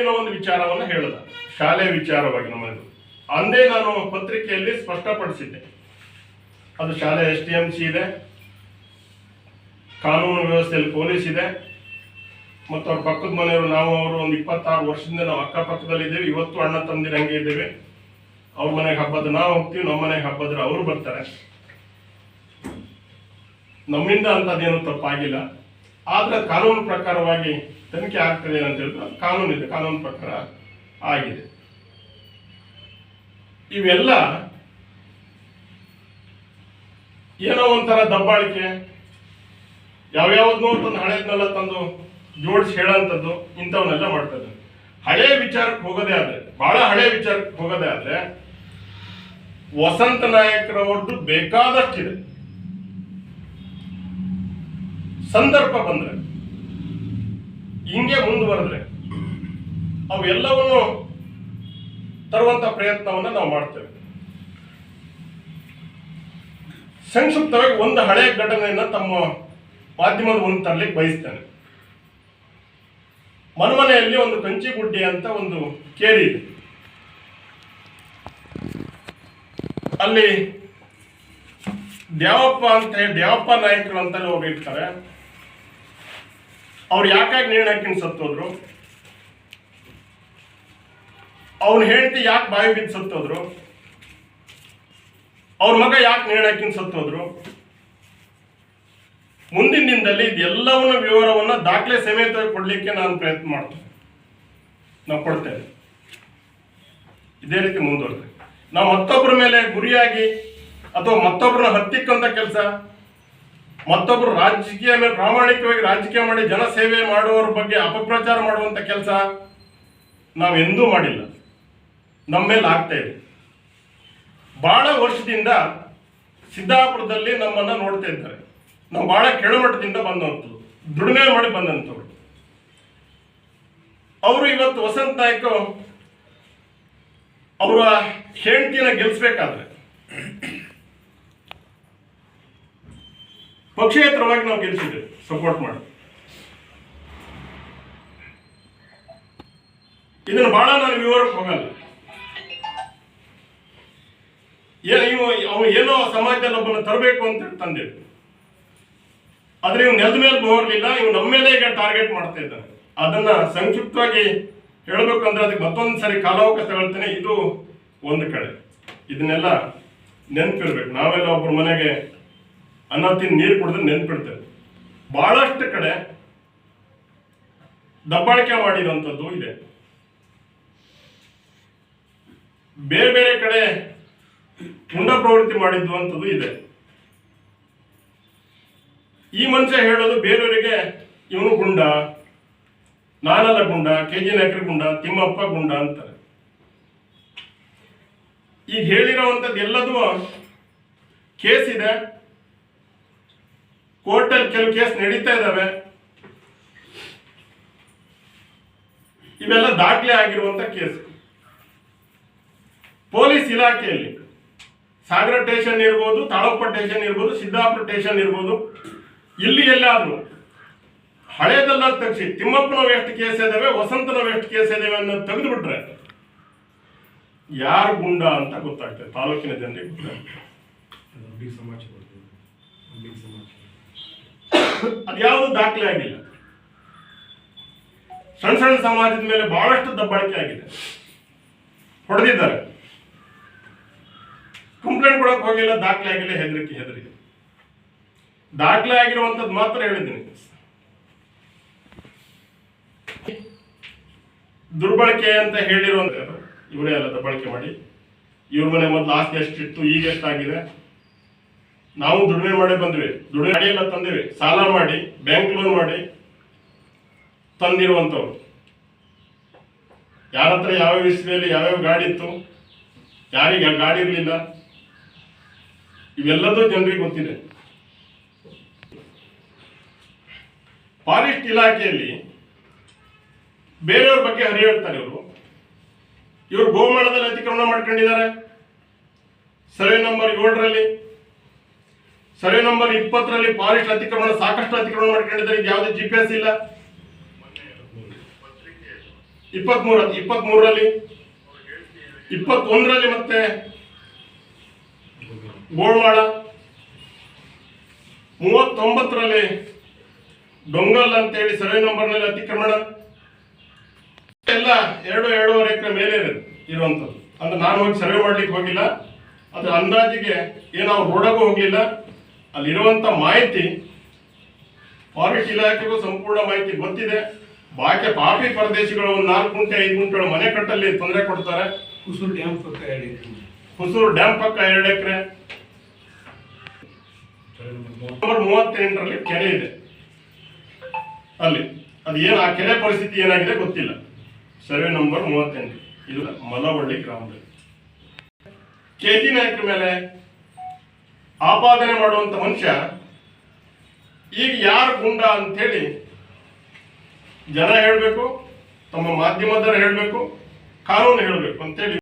ಏನೋ ಒಂದು ವಿಚಾರವನ್ನು ಹೇಳಿದ. ಶಾಲೆ ವಿಚಾರವಾಗಿ ನಮ್ಮದು. ಅಂದೇ ನಾನು ಪತ್ರಿಕೆಯಲ್ಲಿ ಸ್ಪಷ್ಟಪಡಿಸಿದ್ದೆ. ಅದು ಶಾಲೆ ಎಸ್ ಟಿ ಎಂ ಸಿ ಇದೆ. ಕಾನೂನು ವ್ಯವಸ್ಥೆಯಲ್ಲಿ ಪೊಲೀಸ್ ಇದೆ. ಮತ್ತು ಅವ್ರ ಪಕ್ಕದ ಮನೆಯವರು ನಾವು, ಅವರು ಒಂದು ಇಪ್ಪತ್ತಾರು ವರ್ಷದಿಂದ ನಾವು ಅಕ್ಕಪಕ್ಕದಲ್ಲಿ ಇದ್ದೇವೆ. ಇವತ್ತು ಅಣ್ಣ ತಂದಿರ ಹಂಗೆ ಇದ್ದೇವೆ. ಅವ್ರ ಮನೆಗೆ ಹಬ್ಬದ ನಾವು ಹೋಗ್ತೀವಿ, ನಮ್ಮ ಮನೆಗೆ ಹಬ್ಬದ್ರೆ ಅವರು ಬರ್ತಾರೆ. ನಮ್ಮಿಂದ ಅಂತದೇನು ತಪ್ಪಾಗಿಲ್ಲ. ಆದ್ರೆ ಕಾನೂನು ಪ್ರಕಾರವಾಗಿ ತನಿಖೆ ಆಗ್ತದೆ ಅಂತ ಹೇಳಿದ್ರೆ ಕಾನೂನು ಇದೆ, ಕಾನೂನು ಪ್ರಕಾರ ಆಗಿದೆ. ಇವೆಲ್ಲ ಏನೋ ಒಂಥರ ದಬ್ಬಾಳಿಕೆ. ಯಾವ್ಯಾವ್ದನ್ನೋ ತಂದು ಹಳೇದನ್ನೆಲ್ಲ ತಂದು ಜೋಡಿಸಿ ಹೇಳೋಂಥದ್ದು ಇಂಥವನ್ನೆಲ್ಲ ಮಾಡ್ತದೆ ಹಳೆ ವಿಚಾರಕ್ಕೆ ಹೋಗೋದೇ ಆದರೆ, ಬಹಳ ಹಳೆ ವಿಚಾರಕ್ಕೆ ಹೋಗೋದೇ ಆದರೆ, ವಸಂತ ನಾಯಕರವ್ರದ್ದು ಬೇಕಾದಷ್ಟಿದೆ. ಸಂದರ್ಭ ಬಂದ್ರೆ, ಹಿಂಗೆ ಮುಂದುವರೆದ್ರೆ ಅವೆಲ್ಲವನ್ನು ತರುವಂತ ಪ್ರಯತ್ನವನ್ನು ನಾವು ಮಾಡ್ತೇವೆ. ಸಂಕ್ಷಿಪ್ತವಾಗಿ ಒಂದು ಹಳೆಯ ಘಟನೆಯನ್ನು ತಮ್ಮ ಮಾಧ್ಯಮದ ಒಂದು ತರಲಿಕ್ಕೆ ಬಯಸ್ತೇನೆ. ಮನಮನೆಯಲ್ಲಿ ಒಂದು ಕಂಚಿಗುಡ್ಡೆ ಅಂತ ಒಂದು ಕೇರಿ ಇದೆ. ಅಲ್ಲಿ ದ್ಯಾವಪ್ಪ ಅಂತ ಹೇಳಿ, ದ್ಯಾವಪ್ಪ ನಾಯಕರು ಅಂತ ಹೋಗಿರ್ತಾರೆ ಅವ್ರು ಯಾಕಾಗಿ ನೇಣು ಹಾಕಿನ್ ಸತ್ತೋದ್ರು ಅವ್ನ ಹೇಳ್ತಿ ಯಾಕೆ ಬಾಯಿ ಬಿದ್ದು ಸತ್ತೋದ್ರು ಅವ್ರ ಮಗ ಯಾಕೆ ನೇಣು ಹಾಕಿನ ಸತ್ತೋದ್ರು ಮುಂದಿನ ದಿನದಲ್ಲಿ ಇದೆಲ್ಲವನ್ನ ವಿವರವನ್ನ ದಾಖಲೆ ಸಮೇತ ಕೊಡ್ಲಿಕ್ಕೆ ನಾನು ಪ್ರಯತ್ನ ಮಾಡ್ತೇನೆ. ನಾವು ಕೊಡ್ತೇನೆ. ಇದೇ ರೀತಿ ಮುಂದುವರೆದ. ನಾವು ಮತ್ತೊಬ್ಬರ ಮೇಲೆ ಗುರಿಯಾಗಿ ಅಥವಾ ಮತ್ತೊಬ್ಬರನ್ನ ಹತ್ತಿಕ್ಕಂತ ಕೆಲಸ ಮತ್ತೊಬ್ಬರು ರಾಜಕೀಯ ಮೇಲೆ ಪ್ರಾಮಾಣಿಕವಾಗಿ ರಾಜಕೀಯ ಮಾಡಿ ಜನಸೇವೆ ಮಾಡುವವರ ಬಗ್ಗೆ ಅಪಪ್ರಚಾರ ಮಾಡುವಂತ ಕೆಲಸ ನಾವು ಎಂದೂ ಮಾಡಿಲ್ಲ. ನಮ್ಮ ಮೇಲೆ ಆಗ್ತಾ ಇದೆ. ಭಾಳ ವರ್ಷದಿಂದ ಸಿದ್ದಾಪುರದಲ್ಲಿ ನಮ್ಮನ್ನ ನೋಡ್ತಾ ಇದ್ದಾರೆ. ನಾವು ಭಾಳ ಕೆಳಮಟ್ಟದಿಂದ ಬಂದಂಥದ್ದು ದುಡಿಮೆ ಮಾಡಿ ಬಂದಂಥವ್ರು. ಅವರು ಇವತ್ತು ವಸಂತ ಅವರ ಹೆಂಡತಿನ ಗೆಲ್ಲಿಸ್ಬೇಕಾದ್ರೆ ಪಕ್ಷೇತರವಾಗಿ ನಾವು ಗೆಲ್ಲಿಸಿದ್ದೇವೆ ಸಪೋರ್ಟ್ ಮಾಡಿ. ಇದನ್ನು ಬಹಳ ನಾನು ವಿವರಕ್ಕೆ ಹೋಗಲ್ಲ. ಏನು ಇವು, ಅವು ಏನೋ ಸಮಾಜದಲ್ಲಿ ಒಬ್ಬನ ತರಬೇಕು ಅಂತ ತಂದೆ. ಆದರೆ ಇವ್ ನೆಲದ ಮೇಲೆ ಹೋಗಲಿಲ್ಲ ಇವ್ ನಮ್ಮ ಮೇಲೆ ಈಗ ಟಾರ್ಗೆಟ್ ಮಾಡ್ತಾ ಇದ್ದಾನೆ. ಅದನ್ನ ಸಂಕ್ಷಿಪ್ತವಾಗಿ ಹೇಳ್ಬೇಕಂದ್ರೆ ಅದಕ್ಕೆ ಮತ್ತೊಂದು ಸರಿ ಕಾಲಾವಕಾಶ ತಗೊಳ್ತೇನೆ ಇದು ಒಂದು ಕಡೆ. ಇದನ್ನೆಲ್ಲ ನೆನಪಿರ್ಬೇಕು. ನಾವೆಲ್ಲ ಒಬ್ಬರ ಮನೆಗೆ ಅನ್ನ ತಿಂದು ನೀರು ಕುಡಿದ್ರೆ ನೆನ್ಪಿಡ್ತೇವೆ ಬಹಳಷ್ಟು ಕಡೆ ದಬ್ಬಾಳಿಕೆ ಮಾಡಿರುವಂಥದ್ದು ಇದೆ. ಬೇರೆ ಬೇರೆ ಕಡೆ ಮುಂಡ ಪ್ರವೃತ್ತಿ ಮಾಡಿದ್ದು ಅಂಥದ್ದು ಇದೆ. ಈ ಮನುಷ್ಯ ಹೇಳೋದು ಬೇರೆಯವರಿಗೆ, ಇವನು ಗುಂಡ, ನಾನಲ್ಲ ಗುಂಡ ಕೆ ಜಿ ನಾಯಕರ ಗುಂಡ, ತಿಮ್ಮಪ್ಪ ಗುಂಡ ಅಂತಾರೆ. ಈಗ ಹೇಳಿರೋವಂಥದ್ದು ಎಲ್ಲದೂ ಕೇಸ್ ಇದೆ. ಕೋರ್ಟಲ್ಲಿ ಕೆಲವು ಕೇಸ್ ನಡೀತಾ ಇದ್ದಾವೆ ಇವೆಲ್ಲ ದಾಖಲೆ ಆಗಿರುವಂತ ಕೇಸ್. ಪೊಲೀಸ್ ಇಲಾಖೆಯಲ್ಲಿ ಸಾಗರ ಟೇಷನ್ ಇರ್ಬೋದು ತಾಳಪ್ಪ ಟೇಷನ್ ಇರ್ಬೋದು, ಸಿದ್ದಾಪುರ ಟೇಷನ್ ಇರ್ಬೋದು, ಇಲ್ಲಿ ಎಲ್ಲಾದರೂ ಹಳೇದೆಲ್ಲ ತಕ್ಷಿ ತಿಮ್ಮಪ್ಪನವ್ ಎಷ್ಟು ಕೇಸ್ ಇದಾವೆ ವಸಂತನವ್ ಎಷ್ಟು ಕೇಸ್ ಇದಾವೆ ಅನ್ನೋದು ತೆಗೆದು ಬಿಟ್ರೆ ಯಾರು ಗುಂಡ ಅಂತ ಗೊತ್ತಾಗ್ತದೆ, ತಾಲೂಕಿನ ಜನರಿಗೆ ಗೊತ್ತಾಗ್ತದೆ. ಸಮಾಜ ಸಮಾಜ ಅದ್ಯಾವುದು ದಾಖಲೆ ಆಗಿಲ್ಲ. ಸಣ್ಣ ಸಣ್ಣ ಸಮಾಜದ ಮೇಲೆ ಬಹಳಷ್ಟು ದಬ್ಬಾಳಿಕೆ ಆಗಿದೆ. ಹೊಡೆದಿದ್ದಾರೆ. ಕಂಪ್ಲೇಂಟ್ ಕೊಡಕ್ ಹೋಗಿಲ್ಲ, ದಾಖಲೆ ಆಗಿಲ್ಲ, ಹೆದರಿಕೆ ಹೆದರಿಕೆ. ದಾಖಲೆ ಆಗಿರುವಂತದ್ದು ಮಾತ್ರ ಹೇಳಿದ್ದೀನಿ. ದುರ್ಬಳಕೆ ಅಂತ ಹೇಳಿರುವಂತ ಇವರೇ ಅಲ್ಲ ದಬ್ಬಾಳಿಕೆ ಮಾಡಿ. ಇವ್ರ ಮನೆ ಮೊದಲು ಆಸ್ತಿ ಎಷ್ಟಿತ್ತು, ಈಗ ಎಷ್ಟಾಗಿದೆ? ನಾವು ದುಡಿಮೆ ಮಾಡಿ ಬಂದ್ವಿ. ದುಡಿಮೆ ಮಾಡಿ ಎಲ್ಲ ತಂದಿವಿ. ಸಾಲ ಮಾಡಿ ಬ್ಯಾಂಕ್ ಲೋನ್ ಮಾಡಿ ತಂದಿರುವಂಥವ್ರು. ಯಾರ ಹತ್ರ ಯಾವ್ಯಾವ ವಿಷಯದಲ್ಲಿ ಯಾವ್ಯಾವ ಗಾಡಿ ಇತ್ತು, ಯಾರಿಗೆ ಗಾಡಿ ಇರಲಿಲ್ಲ, ಇವೆಲ್ಲದೂ ಜನರಿಗೆ ಗೊತ್ತಿದೆ. ಫಾರೆಸ್ಟ್ ಇಲಾಖೆಯಲ್ಲಿ ಬೇರೆಯವ್ರ ಬಗ್ಗೆ ಹರಿ ಹೇಳ್ತಾರೆ ಇವರು. ಇವರು ಗೋಮಾಳದಲ್ಲಿ ಅತಿಕ್ರಮಣ ಮಾಡ್ಕೊಂಡಿದ್ದಾರೆ. ಸರ್ವೆ ನಂಬರ್ ಏಳರಲ್ಲಿ ಸರ್ವೆ ನಂಬರ್ ಇಪ್ಪತ್ತರಲ್ಲಿ ಫಾರೆಸ್ಟ್ ಅತಿಕ್ರಮಣ ಸಾಕಷ್ಟು ಅತಿಕ್ರಮಣ ಮಾಡ್ಕೊಂಡಿದ್ದಾರೆ. ಯಾವುದೇ ಜಿ ಪಿ ಎಸ್ ಇಲ್ಲ. ಇಪ್ಪತ್ಮೂರ, ಇಪ್ಪತ್ಮೂರರಲ್ಲಿ, ಇಪ್ಪತ್ತೊಂದರಲ್ಲಿ ಮತ್ತೆ ಗೋಳ್ವಾಡ ಮೂವತ್ತೊಂಬತ್ತರಲ್ಲಿ ಡೊಂಗಲ್ ಅಂತೇಳಿ ಸರ್ವೆ ನಂಬರ್ನಲ್ಲಿ ಅತಿಕ್ರಮಣ. ಎಲ್ಲ ಎರಡು, ಎರಡೂವರೆ ಎಕರೆ ಮೇಲೆ ಇರುವಂಥದ್ದು. ಅಂದ್ರೆ ನಾನು ಹೋಗಿ ಸರ್ವೆ ಮಾಡ್ಲಿಕ್ಕೆ ಹೋಗಿಲ್ಲ. ಅದು ಅಂದಾಜಿಗೆ ಏನೋ ರೋಡಗೂ ಹೋಗಲಿಲ್ಲ. ಅಲ್ಲಿರುವಂಥ ಮಾಹಿತಿ ಫಾರೆಸ್ಟ್ ಇಲಾಖೆಗೂ ಸಂಪೂರ್ಣ ಮಾಹಿತಿ ಗೊತ್ತಿದೆ. ಬಾಕಿ ಪಾಪಿ ಪ್ರದೇಶಗಳು ಒಂದು ನಾಲ್ಕು ಗುಂಟೆ ಐದು ಗುಂಟೆಗಳು ಮನೆ ಕಟ್ಟಲ್ಲಿ ತೊಂದರೆ ಕೊಡ್ತಾರೆ. ಹುಸೂರು ಡ್ಯಾಮ್ ಪಕ್ಕ ಎರಡು ಎಕರೆ. ಹುಸೂರು ಡ್ಯಾಮ್ ಪಕ್ಕ ಎರಡು ಎಕರೆ. ನಂಬರ್ ಮೂವತ್ತೆಂಟರಲ್ಲಿ ಕೆರೆ ಇದೆ. ಅಲ್ಲಿ. ಅದು ಏನು ಆ ಕೆರೆ ಪರಿಸ್ಥಿತಿ ಏನಾಗಿದೆ ಗೊತ್ತಿಲ್ಲ. ಸರ್ವೆ ನಂಬರ್ ಮೂವತ್ತೆಂಟು. ಇದು ಮಲವಳ್ಳಿ ಗ್ರಾಮದಲ್ಲಿ. ಕೆ ಜಿ ನಾಯಕರ ಮೇಲೆ ಆಪಾದನೆ ಮಾಡುವಂಥ ಮನುಷ್ಯ ಈಗ ಯಾರು ಗುಂಡ ಅಂತೇಳಿ ಜನ ಹೇಳಬೇಕು, ತಮ್ಮ ಮಾಧ್ಯಮದವರು ಹೇಳಬೇಕು, ಕಾನೂನು ಹೇಳಬೇಕು ಅಂತೇಳಿ